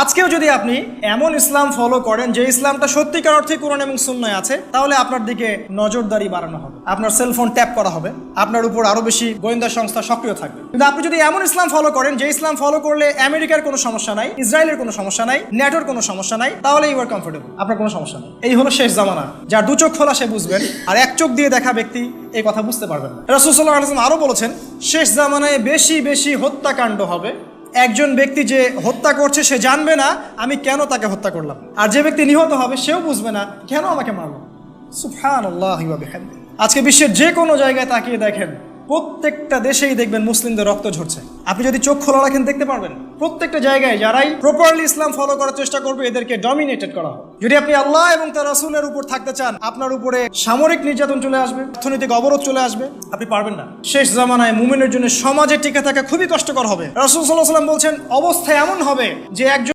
আজকেও যদি আপনি এমন ইসলাম ফলো করেন যে ইসলামটা সত্যিকার অর্থে কোরআন এবং সুন্নায় আছে, তাহলে আপনার দিকে নজরদারি বাড়ানো হবে। আপনার সেলফোন ট্যাপ করা হবে। আপনার উপর আরও বেশি গোয়েন্দা সংস্থা সক্রিয় থাকবে। কিন্তু আপনি যদি এমন ইসলাম ফলো করেন যে ইসলাম ফলো করলে আমেরিকার কোনো সমস্যা নাই, ইসরায়েলের কোনো সমস্যা নাই, ন্যাটোর কোনো সমস্যা নাই, তাহলে ইউ আর কমফোর্টেবল আপনার কোনো সমস্যা নেই। এই হলো শেষ জামানা। যার দু চোখ খোলা সে বুঝবেন, আর এক চোখ দিয়ে দেখা ব্যক্তি এই কথা বুঝতে পারবেন না। রসুল্লাহ আরও বলেছেন, শেষ জামানায় বেশি বেশি হত্যাকাণ্ড হবে। একজন ব্যক্তি যে হত্যা করছে, সে জানবে না আমি কেন তাকে হত্যা করলাম। আর যে ব্যক্তি নিহত হবে, সেও বুঝবে না কেন আমাকে মারল। সুফান আল্লাহ আজকে বিশ্বের যে কোনো জায়গায় তাকিয়ে দেখেন প্রত্যেকটা দেশেই দেখবেন মুসলিমদের রক্ত ঝরছে। আপনি যদি চোখ খোলা রাখেন, দেখতে পারবেন, প্রত্যেকটা জায়গায় যারাই প্রপারলি ইসলাম ফলো করার চেষ্টা করবে, এদেরকে ডমিনেটেড করা যদি আপনি আল্লাহ এবং তার রাসুলের উপর থাকতে চান, আপনার উপরে সামরিক নির্যাতন চলে আসবে, অর্থনৈতিক অবরোধ চলে আসবে, আপনি পারবেন না। শেষ জামানায় মুমিনের জন্য সমাজে টিকে থাকা খুবই কষ্টকর হবে। রাসুল সাল্লাহ সাল্লাম বলছেন, অবস্থা এমন হবে যে একজন